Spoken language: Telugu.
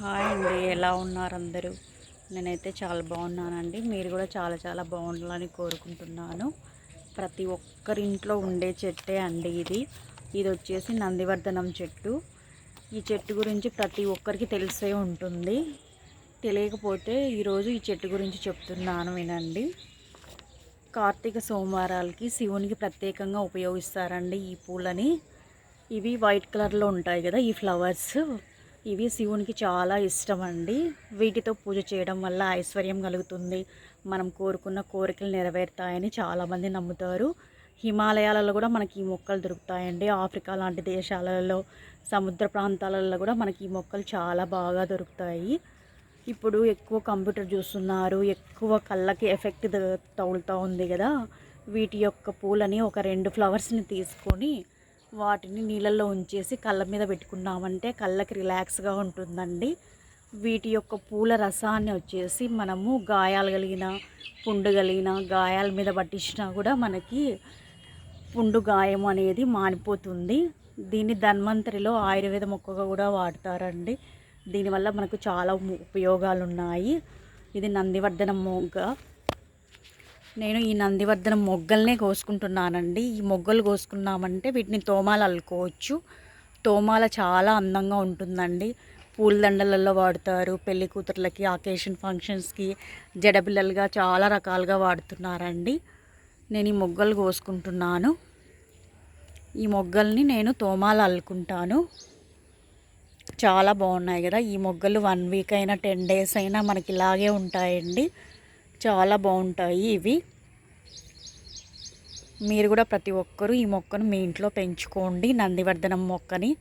హాయ్ అండి ఎలా ఉన్నారు అందరూ? నేనైతే చాలా బాగున్నానండి. మీరు కూడా చాలా చాలా బాగుండాలని కోరుకుంటున్నాను. ప్రతి ఒక్కరి ఇంట్లో ఉండే చెట్టే అండి ఇది. ఇది వచ్చేసి నందివర్ధనం చెట్టు. ఈ చెట్టు గురించి ప్రతి ఒక్కరికి తెలిసే ఉంటుంది. తెలియకపోతే ఈరోజు ఈ చెట్టు గురించి చెప్తున్నాను వినండి. కార్తీక సోమవారాలకి శివునికి ప్రత్యేకంగా ఉపయోగిస్తారండి ఈ పూలని. ఇవి వైట్ కలర్లో ఉంటాయి కదా ఈ ఫ్లవర్స్. ఇవి శివునికి చాలా ఇష్టం అండి వీటితో పూజ చేయడం వల్ల ఐశ్వర్యం కలుగుతుంది. మనం కోరుకున్న కోరికలు నెరవేరుతాయని చాలామంది నమ్ముతారు. హిమాలయాలలో కూడా మనకి ఈ మొక్కలు దొరుకుతాయండి. ఆఫ్రికా లాంటి దేశాలలో సముద్ర ప్రాంతాలలో కూడా మనకి ఈ మొక్కలు చాలా బాగా దొరుకుతాయి. ఇప్పుడు ఎక్కువ కంప్యూటర్ చూస్తున్నారు. ఎక్కువ కళ్ళకి ఎఫెక్ట్ తగులుతూ ఉంది కదా. వీటి యొక్క పూలని ఒక రెండు ఫ్లవర్స్ని తీసుకొని వాటిని నీళ్ళల్లో ఉంచేసి కళ్ళ మీద పెట్టుకున్నామంటే కళ్ళకి రిలాక్స్గా ఉంటుందండి. వీటి యొక్క పూల రసాన్ని వచ్చేసి మనము గాయాలు కలిగిన పుండు కలిగిన గాయాల మీద పట్టించినా కూడా మనకి పుండు గాయం అనేది మానిపోతుంది. దీన్ని ధన్వంతరిలో ఆయుర్వేద మొక్కగా కూడా వాడతారండి. దీనివల్ల మనకు చాలా ఉపయోగాలు ఉన్నాయి ఇది నందివర్ధనం మొగ్గ. నేను ఈ నందివర్ధనం మొగ్గల్నే కోసుకుంటున్నానండి. ఈ మొగ్గలు కోసుకున్నామంటే వీటిని తోమాలు అల్లుకోవచ్చు. తోమాల చాలా అందంగా ఉంటుందండి. పూలదండలలో వాడతారు పెళ్ళి కూతుర్లకి అకేషన్ ఫంక్షన్స్కి జడబిల్లలుగా చాలా రకాలుగా వాడుతున్నారండి. నేను ఈ మొగ్గలు కోసుకుంటున్నాను. ఈ మొగ్గల్ని నేను తోమాలు అల్లుకుంటాను. చాలా బాగున్నాయి కదా. ఈ మొగ్గలు వన్ వీక్ అయినా టెన్ డేస్ అయినా మనకి ఇలాగే ఉంటాయండి. చాలా బాగుంటాయి ఇవి. మీరు కూడా ప్రతి ఒక్కరూ ఈ మొక్కను మీ ఇంట్లో పెంచుకోండి. నందివర్ధనం మొక్కని.